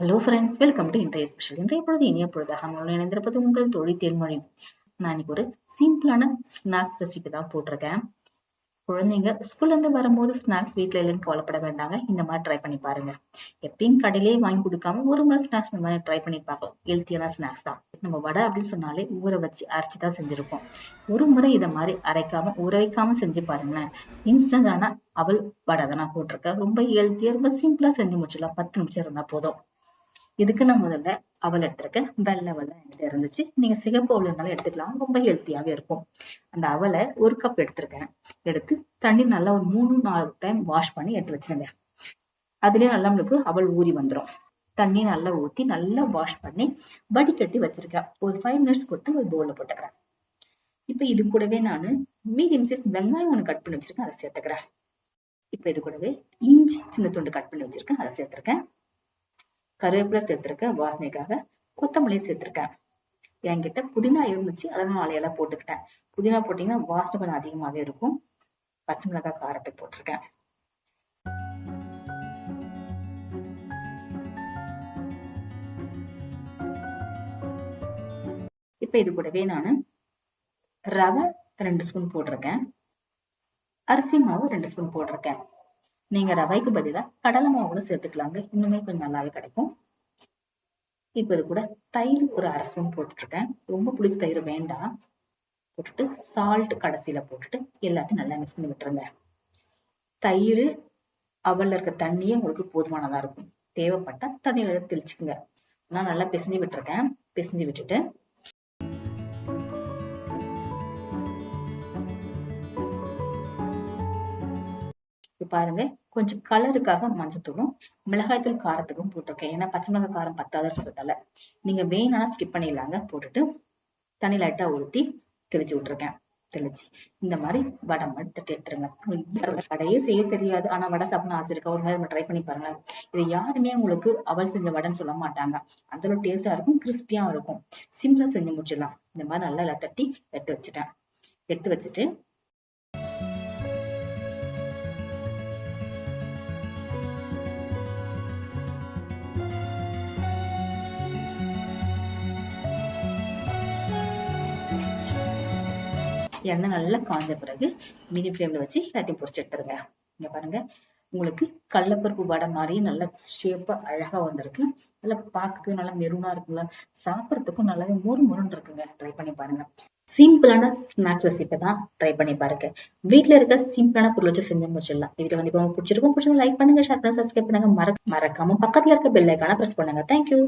Hello friends welcome to இன்றைய special இன்றைய பொழுது இனிய பொழுதாக இணைந்திருப்பது உங்கள் தொழில் தேன்மொழி. நான் இன்னைக்கு ஒரு சிம்பிளான ஸ்நாக்ஸ் ரெசிபி தான் போட்டிருக்கேன். குழந்தைங்க ஸ்கூல்ல இருந்து வரும்போது ஸ்நாக்ஸ் வீட்ல இல்லைன்னு கவலைப்பட வேண்டாங்க. இந்த மாதிரி ட்ரை பண்ணி பாருங்க. எப்பயும் கடையிலேயே வாங்கி கொடுக்காம ஒரு முறை ஸ்நாக்ஸ் இந்த மாதிரி ட்ரை பண்ணி பார்க்கலாம். ஹெல்த்தியான ஸ்நாக்ஸ் தான். நம்ம வடை அப்படின்னு சொன்னாலே ஊற வச்சு அரைச்சு தான் செஞ்சிருப்போம். ஒரு முறை இதை மாதிரி அரைக்காம ஊற வைக்காம செஞ்சு பாருங்களேன். இன்ஸ்டன்டான அவள் வடை தான் நான் போட்டிருக்கேன். ரொம்ப ஹெல்த்தியாக ரொம்ப சிம்பிளா செஞ்சு முடிச்சிடலாம். பத்து நிமிஷம் இருந்தா போதும். இதுக்கு நான் முதல்ல அவல் எடுத்திருக்கேன். வெள்ளை அவல் தான் என்கிட்ட இருந்துச்சு. நீங்க சிகப்பு அவல் இருந்தாலும் எடுத்துக்கலாம். ரொம்ப ஹெல்த்தியாவே இருக்கும். அந்த அவலை ஒரு கப் எடுத்திருக்கேன். எடுத்து தண்ணி நல்லா ஒரு மூணு நாலு டைம் வாஷ் பண்ணி எடுத்து வச்சிருங்க. அதுலயே நல்லா நம்மளுக்கு அவல் ஊறி வந்துடும் தண்ணி நல்லா ஊத்தி நல்லா வாஷ் பண்ணி வடிகட்டி வச்சிருக்கேன். ஒரு ஃபைவ் மினிட்ஸ் போட்டு ஒரு பவுல்ல போட்டுக்கிறேன். இப்ப இது கூடவே நான் மீடியம் சைஸ் வெங்காயம் ஒன்று கட் பண்ணி வச்சிருக்கேன். அதை சேர்த்துக்கிறேன். இப்ப இது கூடவே இஞ்சி சின்ன துண்டு கட் பண்ணி வச்சிருக்கேன். அதை சேர்த்திருக்கேன். கருவேப்பிலை சேர்த்திருக்கேன் வாசனைக்காக கொத்தமல்லி சேர்த்திருக்கேன். என்கிட்ட புதினா இருந்துச்சு அதை நான் நாலு போட்டுக்கிட்டேன். புதினா போட்டீங்கன்னா வாசனை கொஞ்சம் அதிகமாவே இருக்கும். பச்சை மிளகாய் காரத்துக்கு போட்டிருக்கேன். இப்ப இது கூடவே நான் ரவை ரெண்டு ஸ்பூன் போட்டிருக்கேன். அரிசி மாவு ரெண்டு ஸ்பூன் போட்டிருக்கேன். நீங்க ரவைக்கு பதிலா கடலை மாவு கூட சேர்த்துக்கலாங்க. இன்னுமே கொஞ்சம் நல்லாவே கிடைக்கும். இப்ப இது கூட தயிர் ஒரு அரை ஸ்பூன் போட்டுட்டு இருக்கேன் ரொம்ப புளிச்ச தயிர் வேண்டாம். போட்டுட்டு சால்ட் கடைசியில போட்டுட்டு எல்லாத்தையும் நல்லா மிக்ஸ் பண்ணி விட்டுருங்க. தயிர் அவல்ல இருக்க தண்ணியே உங்களுக்கு போதுமானதா இருக்கும். தேவைப்பட்டா தண்ணியில தெளிச்சுக்குங்க. நான் நல்லா பிசைஞ்சு விட்டுருக்கேன். பிசைஞ்சு விட்டுட்டு பாருங்க. கொஞ்சம் கலருக்காக மஞ்சத்தூளும் மிளகாய்த்தூள் காரத்துக்கும் போட்டிருக்கேன். ஏன்னா பச்சை மிளகாய் காரம் பத்தாதுன்னு சொல்றதால நீங்க வேணாலும் ஸ்கிப் பண்ணிடலாங்க. போட்டுட்டு தண்ணி லைட்டா ஊற்றி தெளிச்சு விட்டுருக்கேன். தெளிச்சு. இந்த மாதிரி வடை மட்டும் தட்டி எடுத்துருங்க வடையே செய்ய தெரியாது. ஆனா வடை சாப்பிடணும் ஆசை இருக்கா? ஒரு மாதிரி ட்ரை பண்ணி பாருங்க இது யாருமே உங்களுக்கு அவள் செஞ்ச வடைன்னு சொல்ல மாட்டாங்க. அந்த அளவு டேஸ்டா இருக்கும் கிறிஸ்பியாவும் இருக்கும். சிம்பிளா செஞ்சு முடிச்சிடலாம். இந்த மாதிரி நல்லா எல்லாம் தட்டி எடுத்து வச்சுட்டேன். எடுத்து வச்சுட்டு எண்ணெய் நல்லா காஞ்ச பிறகு மீடியம் ஃப்ளேம்ல வச்சு எல்லாத்தையும் பொறிச்சு எடுத்துருங்க. இங்க பாருங்க. உங்களுக்கு கடலப்பருப்பு வடை மாதிரி நல்ல ஷேப்பா அழகா வந்திருக்கு. நல்லா பார்க்கவே நல்லா மெரூனா இருக்குல்ல சாப்பிடறதுக்கும் நல்லாவே மொறு மொறுன்னு இருக்குங்க. ட்ரை பண்ணி பாருங்க. சிம்பிளான ஸ்நாக்ஸ் ரெசிபி தான் ட்ரை பண்ணி பாருங்க. வீட்ல இருக்க சிம்பிளான பொருள் வச்சு செஞ்சு முடிச்சிடலாம். வீடியோ வந்து பிடிச்சிருக்கும் பிடிச்சது லைக் பண்ணுங்க ஷேர் பண்ணுங்க சப்ஸ்கிரைப் பண்ணுங்க. மறக்க மறக்காம பக்கத்துல இருக்க பெல் ஐக்கான பிரஸ் பண்ணுங்க. தேங்க்யூ